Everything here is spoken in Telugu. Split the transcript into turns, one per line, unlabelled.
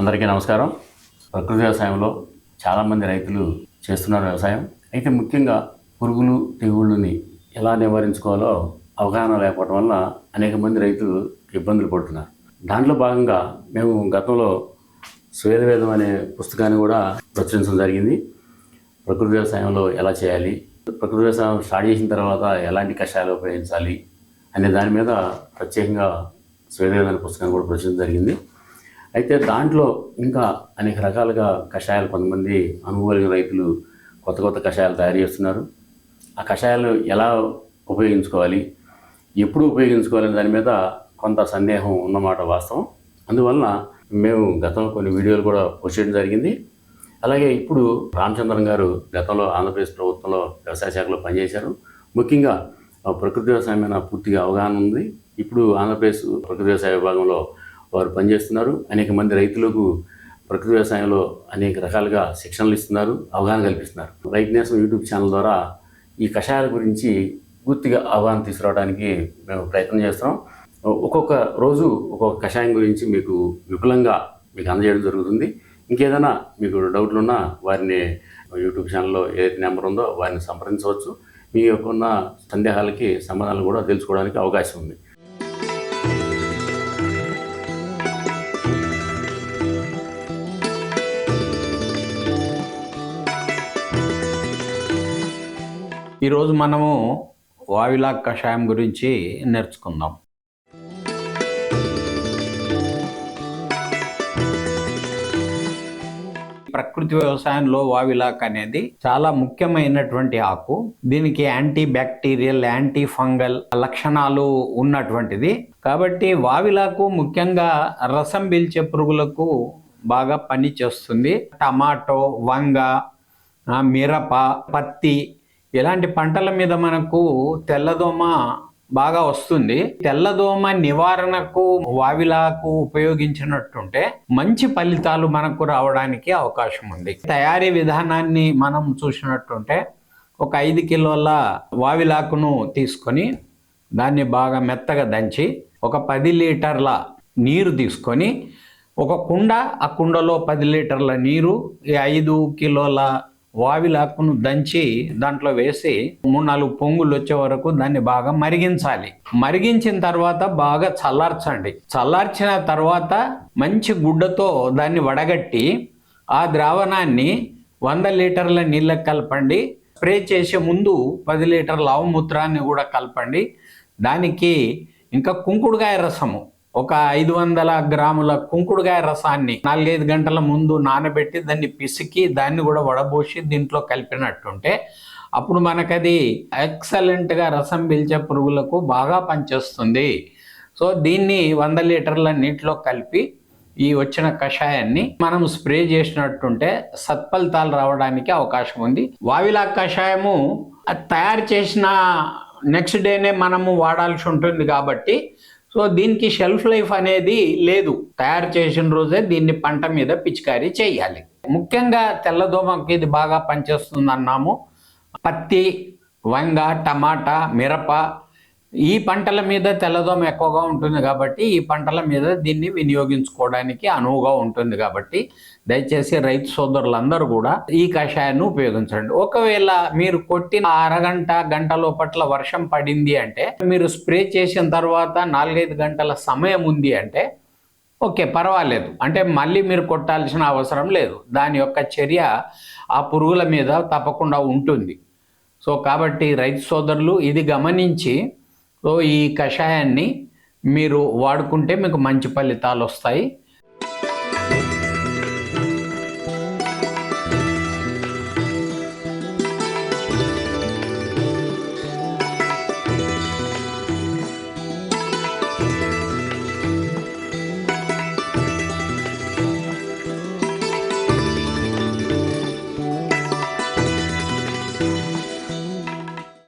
అందరికీ నమస్కారం. ప్రకృతి వ్యవసాయంలో చాలామంది రైతులు చేస్తున్నారు వ్యవసాయం. అయితే ముఖ్యంగా పురుగులు తెగుళ్ళని ఎలా నివారించుకోవాలో అవగాహన లేకపోవడం వల్ల అనేక మంది రైతులు ఇబ్బందులు పడుతున్నారు. దాంట్లో భాగంగా మేము గతంలో స్వేదవేదం అనే పుస్తకాన్ని కూడా ప్రచురించడం జరిగింది. ప్రకృతి వ్యవసాయంలో ఎలా చేయాలి? ప్రకృతి వ్యవసాయం స్టార్ట్ చేసిన తర్వాత ఎలాంటి కషాయాలు ఉపయోగించాలి? అనే దాని మీద ప్రత్యేకంగా స్వేదవేదం అనే పుస్తకాన్ని కూడా ప్రచురించడం జరిగింది. అయితే దాంట్లో ఇంకా అనేక రకాలుగా కషాయాలు కొంతమంది అనుభవం రైతులు కొత్త కొత్త కషాయాలు తయారు చేస్తున్నారు. ఆ కషాయాలు ఎలా ఉపయోగించుకోవాలి? ఎప్పుడు ఉపయోగించుకోవాలి దాని మీద కొంత సందేహం ఉన్నమాట వాస్తవం. అందువలన మేము గతంలో కొన్ని వీడియోలు కూడా పోస్ట్ చేయడం జరిగింది. అలాగే ఇప్పుడు రామచంద్రన్ గారు గతంలో ఆంధ్రప్రదేశ్ ప్రభుత్వంలో వ్యవసాయ శాఖలో పనిచేశారు. ముఖ్యంగా ప్రకృతి వ్యవసాయం మీద పూర్తిగా అవగాహన ఉంది. ఇప్పుడు ఆంధ్రప్రదేశ్ ప్రకృతి వ్యవసాయ విభాగంలో వారు పనిచేస్తున్నారు. అనేక మంది రైతులకు ప్రకృతి వ్యవసాయంలో అనేక రకాలుగా శిక్షణలు ఇస్తున్నారు అవగాహన కల్పిస్తున్నారు. రైతు నేసం యూట్యూబ్ ఛానల్ ద్వారా ఈ కషాయాల గురించి పూర్తిగా అవగాహన తీసుకురావడానికి మేము ప్రయత్నం చేస్తున్నాం. ఒక్కొక్క రోజు ఒక్కొక్క కషాయం గురించి మీకు విపులంగా మీకు అందజేయడం జరుగుతుంది. ఇంకేదైనా మీకు డౌట్లు ఉన్నా వారిని యూట్యూబ్ ఛానల్లో ఏదైతే నెంబర్ ఉందో వారిని సంప్రదించవచ్చు. మీ యొక్క ఉన్న సందేహాలకి సమాధానాలు కూడా తెలుసుకోవడానికి అవకాశం ఉంది.
ఈరోజు మనము వావిలా కషాయం గురించి నేర్చుకుందాం. ప్రకృతి వ్యవసాయంలో వావిలాక్ అనేది చాలా ముఖ్యమైనటువంటి ఆకు. దీనికి యాంటీ బ్యాక్టీరియల్ యాంటీ ఫంగల్ లక్షణాలు ఉన్నటువంటిది. కాబట్టి వావిలాకు ముఖ్యంగా రసం పీల్చే పురుగులకు బాగా పని చేస్తుంది టమాటో వంగ మిరప పత్తి ఇలాంటి పంటల మీద మనకు తెల్లదోమ బాగా వస్తుంది. తెల్లదోమ నివారణకు వావిలాకు ఉపయోగించినట్టుంటే మంచి ఫలితాలు మనకు రావడానికి అవకాశం ఉంది. తయారీ విధానాన్ని మనం చూసినట్టుంటే ఒక ఐదు కిలోల వావిలాకును తీసుకొని దాన్ని బాగా మెత్తగా దంచి ఒక పది లీటర్ల నీరు తీసుకొని ఒక కుండ ఆ కుండలో పది లీటర్ల నీరు ఈ ఐదు కిలోల వావిలాకును దంచి దాంట్లో వేసి మూడు నాలుగు పొంగులు వచ్చే వరకు దాన్ని బాగా మరిగించాలి. మరిగించిన తర్వాత బాగా చల్లార్చండి. చల్లార్చిన తర్వాత మంచి గుడ్డతో దాన్ని వడగట్టి ఆ ద్రావణాన్ని వంద లీటర్ల నీళ్ళకి కలపండి. స్ప్రే చేసే ముందు పది లీటర్ల ఆవుమూత్రాన్ని కూడా కలపండి. దానికి ఇంకా కుంకుడుకాయ రసము. ఒక ఐదు వందల గ్రాముల కుంకుడుకాయ రసాన్ని నాలుగైదు గంటల ముందు నానబెట్టి దాన్ని పిసికి దాన్ని కూడా వడబోసి దీంట్లో కలిపినట్టుంటే అప్పుడు మనకది ఎక్సలెంట్గా రసం పీల్చే పురుగులకు బాగా పనిచేస్తుంది. సో దీన్ని వంద లీటర్ల నీటిలో కలిపి ఈ వచ్చిన కషాయాన్ని మనం స్ప్రే చేసినట్టుంటే సత్ఫలితాలు రావడానికి అవకాశం ఉంది. వావిలా కషాయము అది తయారు చేసిన నెక్స్ట్ డేనే మనము వాడాల్సి ఉంటుంది కాబట్టి సో దీనికి షెల్ఫ్ లైఫ్ అనేది లేదు. తయారు చేసిన రోజే దీన్ని పంట మీద పిచికారీ చేయాలి. ముఖ్యంగా తెల్లదోమకి ఇది బాగా పనిచేస్తుంది అన్నాము పత్తి వంగ టమాటా మిరప ఈ పంటల మీద తెల్లదోమ ఎక్కువగా ఉంటుంది కాబట్టి ఈ పంటల మీద దీన్ని వినియోగించుకోవడానికి అనువుగా ఉంటుంది కాబట్టి దయచేసి రైతు సోదరులందరూ కూడా ఈ కషాయాన్ని ఉపయోగించండి. ఒకవేళ మీరు కొట్టిన అరగంట గంట లోపట్ల వర్షం పడింది అంటే మీరు స్ప్రే చేసిన తర్వాత నాలుగైదు గంటల సమయం ఉంది అంటే ఓకే పర్వాలేదు. అంటే మళ్ళీ మీరు కొట్టాల్సిన అవసరం లేదు. దాని యొక్క చర్య ఆ పురుగుల మీద తప్పకుండా ఉంటుంది. సో కాబట్టి రైతు సోదరులు ఇది గమనించి సో ఈ కషాయాన్ని మీరు వాడుకుంటే మీకు మంచి ఫలితాలు వస్తాయి